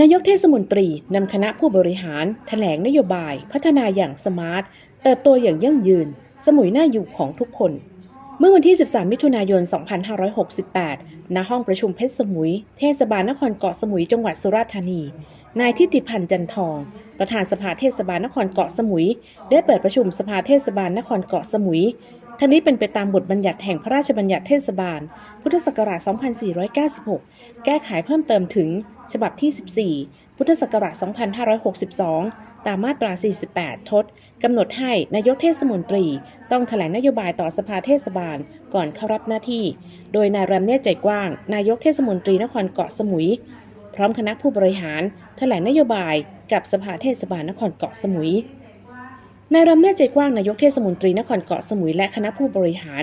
นายกเทศมนตรีนำคณะผู้บริหารแถลงนโยบาย พัฒนาอย่างสมาร์ท เติบโตอย่างยั่งยืน สมุยหน้าอยู่ของทุกคน เมื่อวันที่ 13 มิถุนายน 2568 ณ ห้องประชุมเพชรสมุย เทศบาลนครเกาะสมุยจังหวัดสุราษฎร์ธานี นายทิติพันธ์จันทอง ประธานสภาเทศบาลนครเกาะสมุย ได้เปิดประชุมสภาเทศบาลนครเกาะสมุยทั้งนี้เป็นไปตามบทบัญญัติแห่งพระราชบัญญัติเทศบาล พุทธศักราช 2496 แก้ไขเพิ่มเติมถึง ฉบับที่ 14 พุทธศักราช 2562 ตามมาตรา 48 ทศกำหนดให้นายกเทศมนตรี ต้องแถลงนโยบายต่อสภาเทศบาลก่อนเข้ารับหน้าที่ โดยนายแรมเนตใจกว้าง นายกเทศมนตรีนครเกาะสมุย พร้อมคณะผู้บริหารแถลงนโยบายกับสภาเทศบาลนครเกาะสมุยนายรำเนตใจกว้างนายกเทศมนตรีนครเกาะสมุยและคณะผู้บริหาร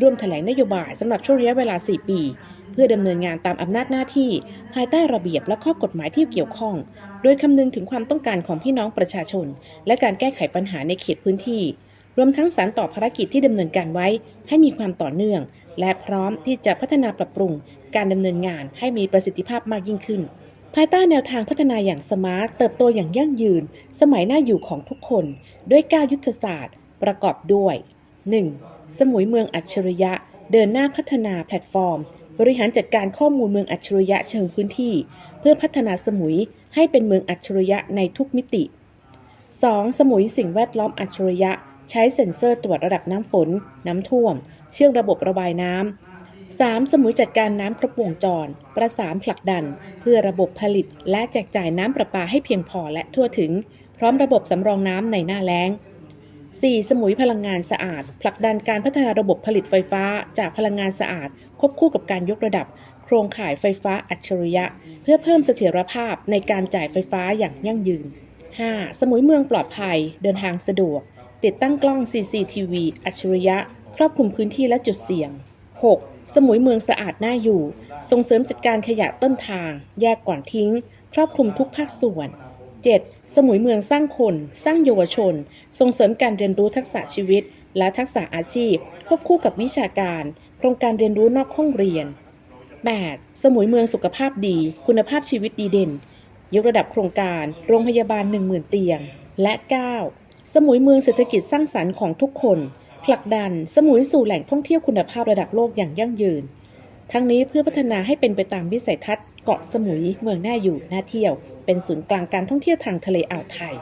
ร่วมแถลงนโยบายสำหรับช่วงระยะเวลา 4 ปี เพื่อดำเนินงานตามอำนาจหน้าที่ ภายใต้ระเบียบและข้อกฎหมายที่เกี่ยวข้อง โดยคำนึงถึงความต้องการของพี่น้องประชาชน และการแก้ไขปัญหาในเขตพื้นที่ รวมทั้งสารต่อภารกิจที่ดำเนินการไว้ ให้มีความต่อเนื่อง และพร้อมที่จะพัฒนาปรับปรุง การดำเนินงานให้มีประสิทธิภาพมากยิ่งขึ้นภายใต้แนวทางพัฒนาอย่างสมาร์ทเติบโตอย่างยั่งยืน สมัยหน้าอยู่ของทุกคน ด้วย9ยุทธศาสตร์ ประกอบด้วย 1. สมุยเมืองอัจฉริยะ เดินหน้าพัฒนาแพลตฟอร์ม บริหารจัดการข้อมูลเมืองอัจฉริยะเชิงพื้นที่ เพื่อพัฒนาสมุยให้เป็นเมืองอัจฉริยะในทุกมิติ 2. สมุยสิ่งแวดล้อมอัจฉริยะ ใช้เซ็นเซอร์ตรวจระดับน้ำฝน น้ำท่วม เชื่อมระบบระบายน้ำ 3. สมุยจัดการน้ำครบวงจร ประสานผลักดัน เพื่อระบบผลิตและแจกจ่ายน้ำประปาให้เพียงพอและทั่วถึง พร้อมระบบสำรองน้ำในหน้าแล้ง 4. สมุยพลังงานสะอาด ผลักดันการพัฒนาระบบผลิตไฟฟ้าจากพลังงานสะอาด ควบคู่กับการยกระดับ โครงข่ายไฟฟ้าอัจฉริยะ เพื่อเพิ่มเสถียรภาพในการจ่ายไฟฟ้าอย่างยั่งยืน 5. สมุยเมืองปลอดภัย เดินทางสะดวก ติดตั้งกล้อง CCTV อัจฉริยะ ครอบคลุมพื้นที่และจุดเสี่ยง 6. สมุยเมืองสะอาดน่าอยู่ ส่งเสริมจัดการขยะต้นทาง แยกก่อนทิ้ง ครอบคลุมทุกภาคส่วน 7. สมุยเมืองสร้างคน สร้างเยาวชน ส่งเสริมการเรียนรู้ทักษะชีวิต และทักษะอาชีพ ควบคู่กับวิชาการ โครงการเรียนรู้นอกห้องเรียน 8. สมุยเมืองสุขภาพดี คุณภาพชีวิตดีเด่น ยกระดับโครงการ โรงพยาบาล 10,000 เตียง และ 9. สมุยเมืองเศรษฐกิจสร้างสรรค์ของทุกคน ผลักดัน สมุยสู่แหล่งท่องเที่ยวคุณภาพระดับโลกอย่างยั่งยืน ทั้งนี้เพื่อพัฒนาให้เป็นไปตามวิสัยทัศน์เกาะสมุยเมืองน่าอยู่น่าเที่ยว เป็นศูนย์กลางการท่องเที่ยวทางทะเลอ่าวไทย